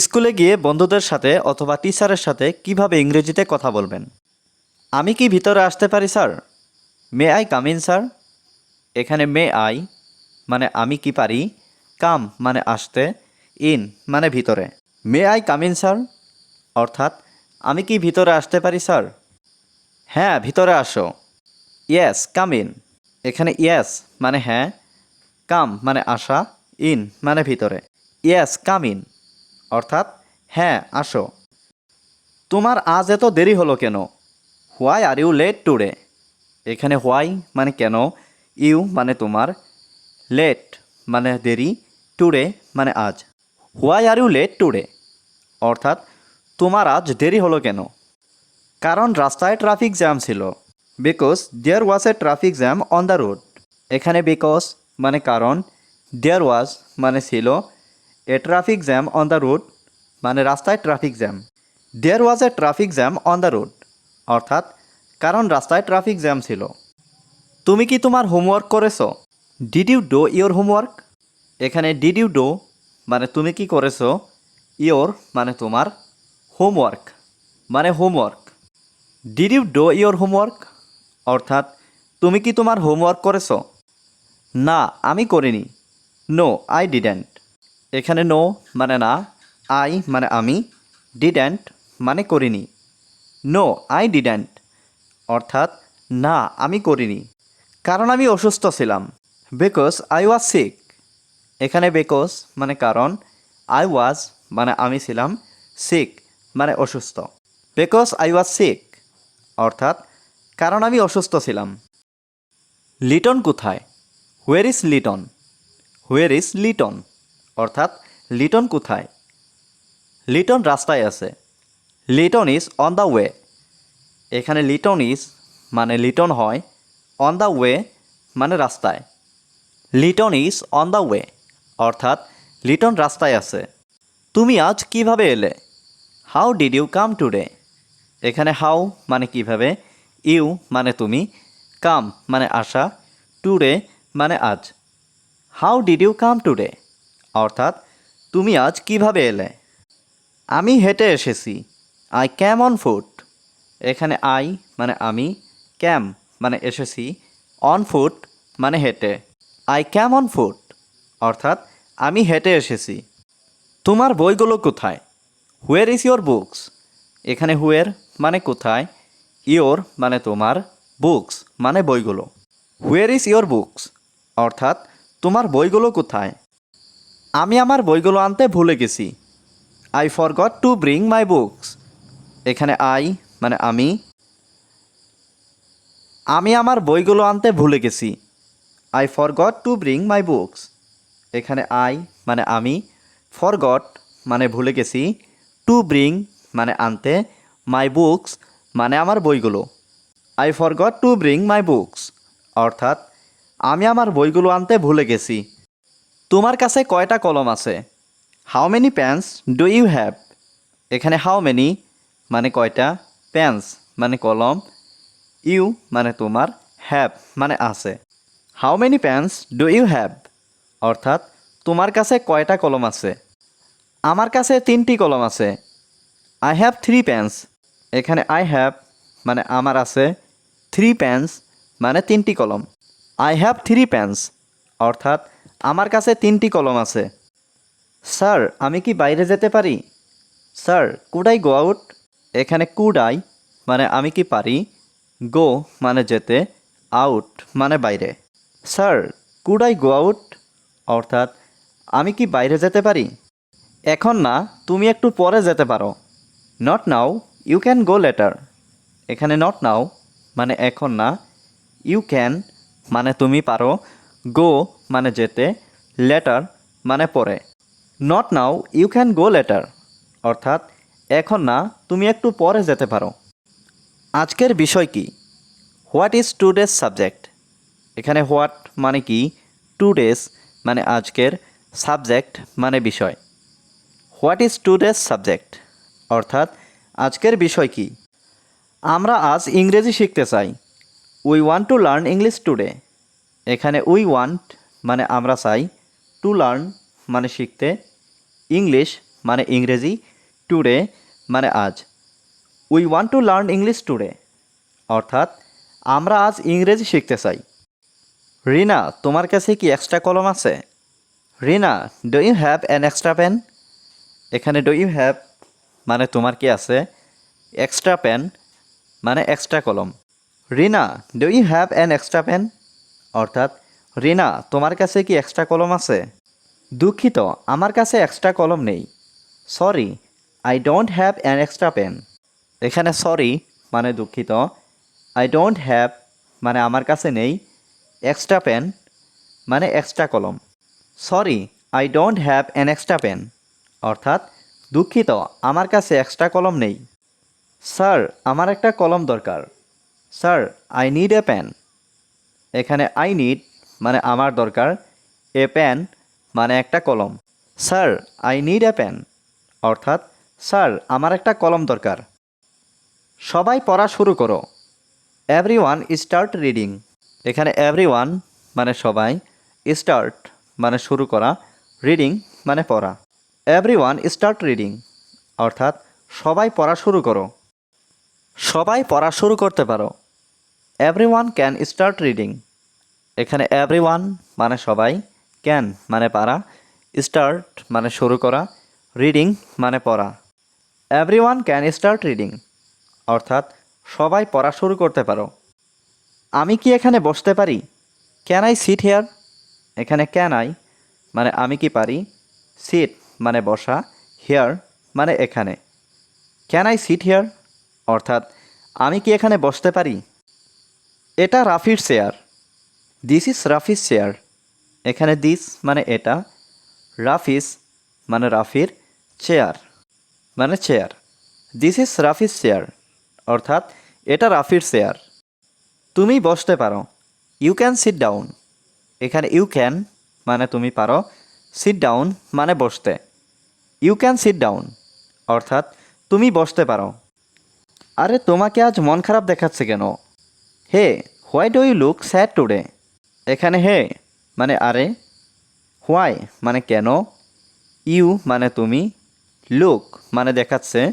স্কুলে গিয়ে বন্ধুদের সাথে অথবা টিচারের সাথে কীভাবে ইংরেজিতে কথা বলবেন? আমি কি ভিতরে আসতে পারি, sir? May I come in sir এখানে মে আই মানে আমি কি পারি? কাম মানে আসতে ইন মানে ভিতরে। May I come in sir অর্থাৎ, আমি কি ভিতরে আসতে পারি স্যার হ্যাঁ ভিতরে আসো। ইয়েস কাম ইন এখানে ইয়েস মানে হ্যাঁ কাম মানে আসা ইন মানে ভিতরে। ইয়েস কাম ইন অর্থাৎ হ্যাঁ আসো। তোমার আজ এত দেরি হলো কেন? Why are you late today? এখানে হোয়াই মানে কেন? ইউ মানে তোমার। লেট মানে দেরি, টুডে মানে আজ। Why are you late today? অর্থাৎ, তোমার আজ দেরি হলো কেন? কারণ রাস্তায় ট্রাফিক জ্যাম ছিল। Because there was a traffic jam on the road. এখানে বিকজ মানে কারণ, দেয়ার ওয়াজ মানে ছিল a traffic jam on the road মানে রাস্তায় traffic jam there was a traffic jam on the road অর্থাৎ কারণ রাস্তায় ট্রাফিক জ্যাম ছিল। তুমি কি তোমার হোমওয়ার্ক করেছ? Did you do your homework এখানে ডিড ইউ ডো মানে তুমি কি করেছ? ইওর মানে তোমার হোমওয়ার্ক মানে homework did you do your homework অর্থাৎ তুমি কি তোমার হোমওয়ার্ক করেছ? না, আমি করিনি। নো আই ডিডেন্ট এখানে নো মানে না, আই মানে আমি ডিডেন্ট মানে করিনি। নো আই ডিডেন্ট অর্থাৎ না, আমি করিনি। কারণ আমি অসুস্থ ছিলাম। বিকজ আই ওয়াজ সিক এখানে বিকজ মানে কারণ আই ওয়াজ মানে আমি ছিলাম সিক মানে অসুস্থ। বিকজ আই ওয়াজ সিক অর্থাৎ কারণ আমি অসুস্থ ছিলাম। লিটন কোথায়? Where is Liton where is Liton অর্থাৎ লিটন কোথায়? লিটন রাস্তায় আছে। Liton is on the way. এখানে লিটন ইজ মানে লিটন হয়, অন দ্য ওয়ে মানে রাস্তায়। Liton is on the way, অর্থাৎ লিটন রাস্তায় আছে। তুমি আজ কীভাবে এলে? How did you come today? এখানে হাউ মানে কীভাবে? ইউ মানে তুমি? কাম মানে আসা টুডে মানে আজ? How did you come today? অর্থাৎ, তুমি আজ কীভাবে এলে? আমি হেঁটে এসেছি। আই ক্যাম অন ফুট এখানে আই মানে আমি ক্যাম মানে এসেছি। অন ফুট মানে হেঁটে। আই ক্যাম অন ফুট অর্থাৎ, আমি হেঁটে এসেছি। তোমার বইগুলো কোথায়? হুয়ের ইজ ইয়োর বুকস এখানে হুয়ের মানে কোথায়? ইয়োর মানে তোমার বুকস মানে বইগুলো। হুয়ের ইজ ইয়োর বুকস অর্থাৎ, তোমার বইগুলো কোথায়? আমি আমার বইগুলো আনতে ভুলে গেছি। I forgot to bring my books এখানে আই মানে আমি। আমি আমার বইগুলো আনতে ভুলে গেছি। I forgot to bring my books এখানে আই মানে আমি। ফরগট মানে ভুলে গেছি। টু ব্রিং মানে আনতে। মাই বুকস মানে আমার বইগুলো। I forgot to bring my books অর্থাৎ, আমি আমার বইগুলো আনতে ভুলে গেছি। তোমার কাছে কয়টা কলম আছে? How many pens do you have এখানে হাউ মেনি মানে কয়টা? প্যান্স মানে কলম। ইউ মানে তোমার। হ্যাভ মানে আছে। How many pens do you have অর্থাৎ, তোমার কাছে কয়টা কলম আছে? আমার কাছে তিনটি কলম আছে। আই হ্যাভ থ্রি প্যান্স এখানে আই হ্যাভ মানে আমার আছে। থ্রি প্যান্স মানে তিনটি কলম। আই হ্যাভ থ্রি প্যান্স অর্থাৎ আমার কাছে তিনটি কলম আছে। স্যার, আমি কি বাইরে যেতে পারি? Sir could I go out. এখানে কুড আই মানে আমি কি পারি? গো মানে যেতে, আউট মানে বাইরে। Sir could I go out. অর্থাৎ, আমি কি বাইরে যেতে পারি? এখন না, তুমি একটু পরে যেতে পারো। Not now you can go later এখানে নট নাও মানে এখন না ইউ ক্যান মানে তুমি পারো। গো মানে যেতে লেটার মানে পরে। Not now you can go later অর্থাৎ, এখন না, তুমি একটু পরে যেতে পারো। আজকের বিষয় কি? হোয়াট ইজ টুডেস সাবজেক্ট এখানে হোয়াট মানে কি? টু ডেজ মানে আজকের সাবজেক্ট মানে বিষয়। হোয়াট ইজ টুডেস সাবজেক্ট অর্থাৎ, আজকের বিষয় কি? আমরা আজ ইংরেজি শিখতে চাই। We want to learn English today এখানে উই ওয়ান্ট মানে আমরা চাই টু লার্ন মানে শিখতে ইংলিশ মানে ইংরেজি টুডে মানে আজ। We want to learn English today অর্থাৎ আমরা আজ ইংরেজি শিখতে চাই। রিনা, তোমার কাছে কি এক্সট্রা কলম আছে? Rina do you have an extra pen এখানে ডু ইউ হ্যাভ মানে তোমার কি আছে? এক্সট্রা পেন মানে এক্সট্রা কলম। Rina do you have an extra pen অর্থাৎ রিনা, তোমার কাছে কি এক্সট্রা কলম আছে? দুঃখিত, আমার কাছে এক্সট্রা কলম নেই। Sorry I don't have an extra pen এখানে সরি মানে দুঃখিত। আই ডোন্ট হ্যাভ মানে আমার কাছে নেই। এক্সট্রা পেন মানে এক্সট্রা কলম। Sorry I don't have an extra pen অর্থাৎ, দুঃখিত, আমার কাছে এক্সট্রা কলম নেই। স্যার আমার একটা কলম দরকার। Sir I need a pen এখানে আই নিড মানে আমার দরকার, এ পেন মানে একটা কলম। Sir, I need a pen. অর্থাৎ, স্যার, আমার একটা কলম দরকার। সবাই পড়া শুরু করো। এভরি ওয়ান স্টার্ট রিডিং এখানে এভরি ওয়ান মানে সবাই স্টার্ট মানে শুরু করা রিডিং মানে পড়া। এভরি ওয়ান স্টার্ট রিডিং অর্থাৎ, সবাই পড়া শুরু করো। সবাই পড়া শুরু করতে পারো। Everyone can start reading এখানে এভরি মানে সবাই ক্যান মানে পারা স্টার্ট মানে শুরু করা রিডিং মানে পড়া। Everyone can start reading অর্থাৎ সবাই পড়া শুরু করতে পারো। আমি কি এখানে বসতে পারি? ক্যান আই সিট হেয়ার এখানে ক্যান আই মানে আমি কি পারি? সিট মানে বসা হেয়ার মানে এখানে। ক্যান আই সিট হেয়ার অর্থাৎ আমি কি এখানে বসতে পারি? এটা রাফির chair this is Rafi's chair এখানে দিস মানে এটা রাফিস মানে রাফির চেয়ার মানে chair this is Rafi's chair অর্থাৎ এটা রাফির চেয়ার তুমি বসতে পারো ইউ ক্যান সিট ডাউন এখানে ইউ ক্যান মানে তুমি পারো সিট ডাউন মানে বসতে। ইউ ক্যান সিট ডাউন অর্থাৎ তুমি বসতে পারো। আরে তোমাকে আজ মন খারাপ দেখাচ্ছে কেন? Hey why do you look sad today এখানে হে মানে আরে, হোয়াই মানে কেন? ইউ মানে তুমি? লুক মানে দেখাচ্ছে?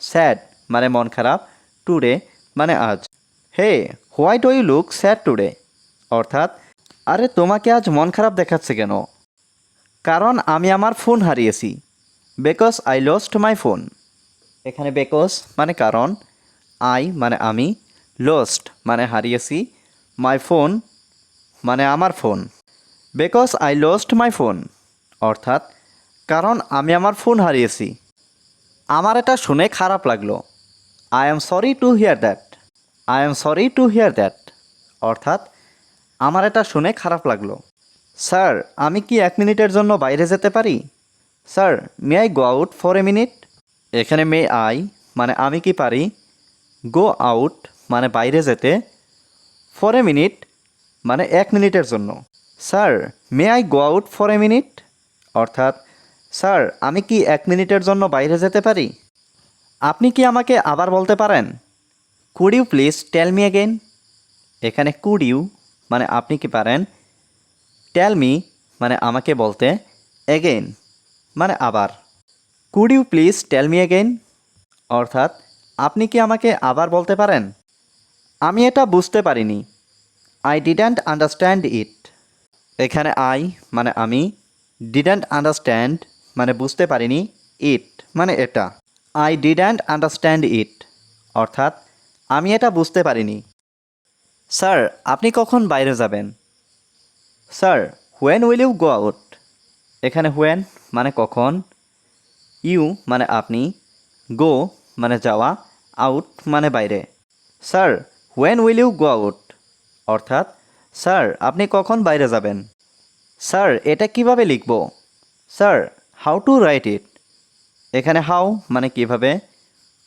স্যাড মানে মন খারাপ? টুডে মানে আজ? Hey, why do you look sad today? অর্থাৎ, আরে তোমাকে আজ মন খারাপ দেখাচ্ছে কেন? কারণ আমি আমার ফোন হারিয়েছি। Because I lost my phone. এখানে বেকজ মানে কারণ? আই মানে আমি। লস্ট মানে হারিয়েছি। মাই ফোন মানে আমার phone. Because I lost my phone অর্থাৎ, কারণ আমি আমার ফোন হারিয়েছি। আমার এটা শুনে খারাপ লাগল। I am sorry to hear that I am sorry to hear that অর্থাৎ, আমার এটা শুনে খারাপ লাগল। স্যার আমি কি এক মিনিটের জন্য বাইরে যেতে পারি? Sir may I go out for a minute এখানে মে আই মানে আমি কি পারি? গো আউট মানে বাইরে যেতে। ফর এ মিনিট মানে এক মিনিটের জন্য। Sir, may I go out for a minute? অর্থাৎ, স্যার, আমি কি এক মিনিটের জন্য বাইরে যেতে পারি? আপনি কি আমাকে আবার বলতে পারেন? Could you please tell me again এখানে কুড ইউ মানে আপনি কি পারেন? টেল মি মানে আমাকে বলতে এগেইন মানে আবার। Could you please tell me again অর্থাৎ, আপনি কি আমাকে আবার বলতে পারেন? আমি এটা বুঝতে পারিনি। আই ডিডেন্ট আন্ডারস্ট্যান্ড ইট এখানে আই মানে আমি ডিডেন্ট আন্ডারস্ট্যান্ড মানে বুঝতে পারিনি ইট মানে এটা। আই ডিডেন্ট আন্ডারস্ট্যান্ড ইট অর্থাৎ আমি এটা বুঝতে পারিনি। স্যার আপনি কখন বাইরে যাবেন? Sir when will you go out এখানে হোয়েন মানে কখন? ইউ মানে আপনি গো মানে যাওয়া আউট মানে বাইরে। Sir when will you go out অর্থাৎ, স্যার, আপনি কখন বাইরে যাবেন? স্যার, এটা কীভাবে লিখব? Sir how to write it এখানে হাউ মানে কীভাবে?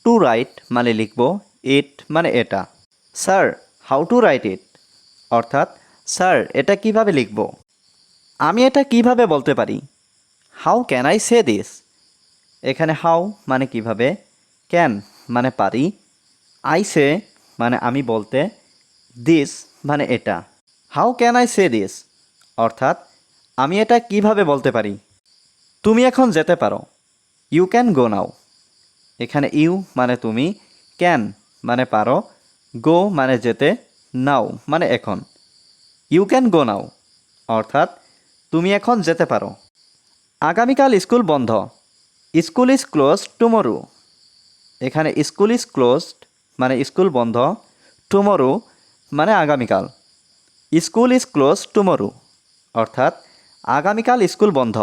টু রাইট মানে লিখব ইট মানে এটা। Sir how to write it অর্থাৎ, স্যার, এটা কীভাবে লিখব? আমি এটা কীভাবে বলতে পারি? How can I say this এখানে হাউ মানে কীভাবে? ক্যান মানে পারি। আই সে মানে আমি বলতে দিস মানে এটা। How can I say this অর্থাৎ, আমি এটা কীভাবে বলতে পারি? তুমি এখন যেতে পারো। ইউ ক্যান গো নাও এখানে ইউ মানে তুমি ক্যান মানে পারো। গো মানে যেতে নাও মানে এখন। ইউ ক্যান গো নাও অর্থাৎ, তুমি এখন যেতে পারো। আগামীকাল স্কুল বন্ধ। স্কুল ইজ ক্লোজ টুমরো এখানে স্কুল ইজ ক্লোজড মানে স্কুল বন্ধ টুমরো মানে আগামীকাল। স্কুল ইজ ক্লোজ টুমরো অর্থাৎ আগামীকাল স্কুল বন্ধ।